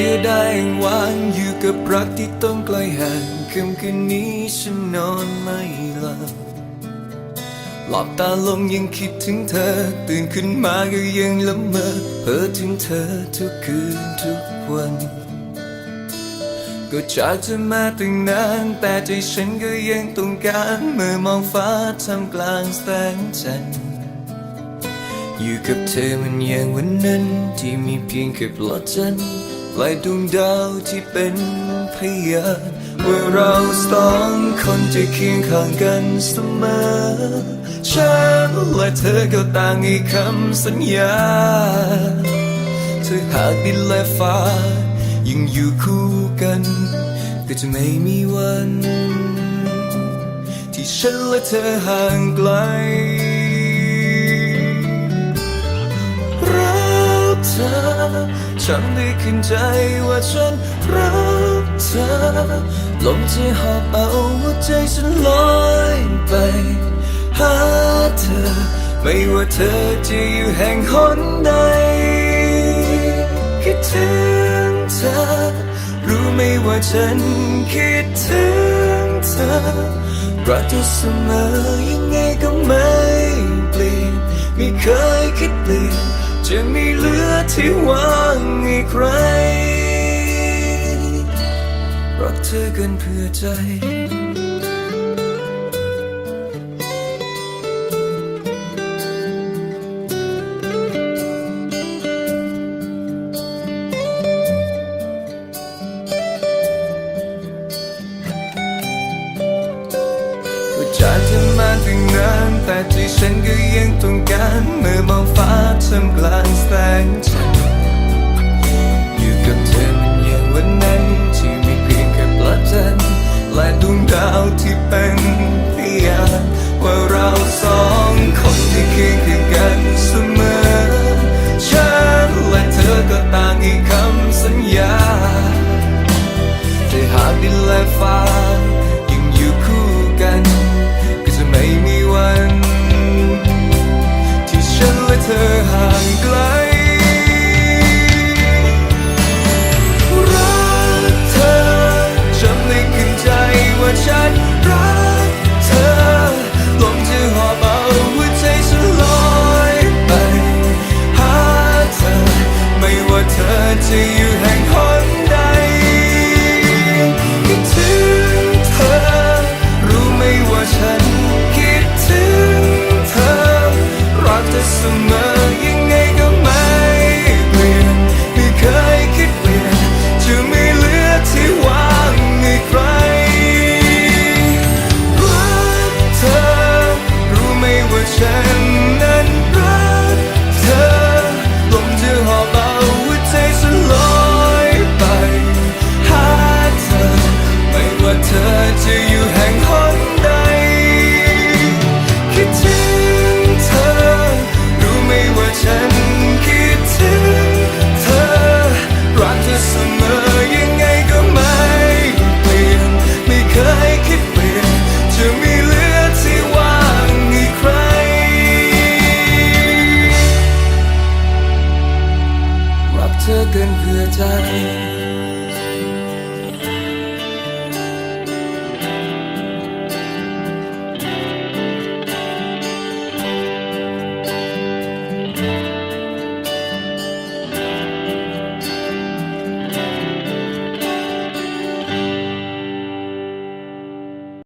ลือได้วางอยู่กับรักที่ต้องไกลห่างค่ำคืนนี้ฉันนอนไม่หลับหลับตาลงยังคิดถึงเธอ ตื่นขึ้นมาก็ยังละเมอเพ้อถึงเธอทุกคืนทุกวัน ก็จากเธอมาตั้งนานแต่ใจฉันก็ยังต้องการเมื่อมองฟ้าทำกลางแสงจันทร์อยู่กับเธอมันอย่างวันนั้นที่มีเพียงแค่ปลอดจันทร์ ลายดวงดาวที่เป็นพยานว่าเราสองคนจะเคียงข้างกันเสมอฉันและเธอก็ต่างให้คำสัญญาเธอหากดินและฟ้ายังอยู่คู่กัน ก็จะไม่มีวัน ที่ฉันและเธอห่างไกล ฉันได้ขึ้นใจว่าฉันรักเธอ ลมจหอบเอาหัวใจฉันลอยไป หาเธอ ไม่ว่าเธอจะอยู่แห่งหนใด คิดถึงเธอ รู้ไหมว่าฉันคิดถึงเธอ รักเธอเสมอยังไงก็ไม่เปลี่ยน ไม่เคยคิดเปลี่ยน จะไมีเหลือที่ว่างให้ใคร รักเธอเกินเพื่อใจก็จากเธอมาตั้งนานแต่ใจฉันก็ยัง ฟ้าทำกลางแสงจันทร์อยู่กับเธอมันอย่างวันนั้นที่มีเพียงแค่ปลาจันทร์และดวงดาวที่เป็นพยานว่าเราสองคนที่เคียงข้างกันเสมอฉันและเธอก็ต่างให้คำสัญญาแต่หากดินและฟ้า อห่างไกล รักเธอจำได้ขึ้นใจว่าฉันรักเธอลมจะหอบเอาหัวใจฉันลอยไป หาเธอ ไม่ว่าเธอจะอยู่แห่งหนใดคิดถึงเธอ รู้ไหมว่าฉันคิดถึงเธอ รักเธอเสมอ เกินเพื่อใจ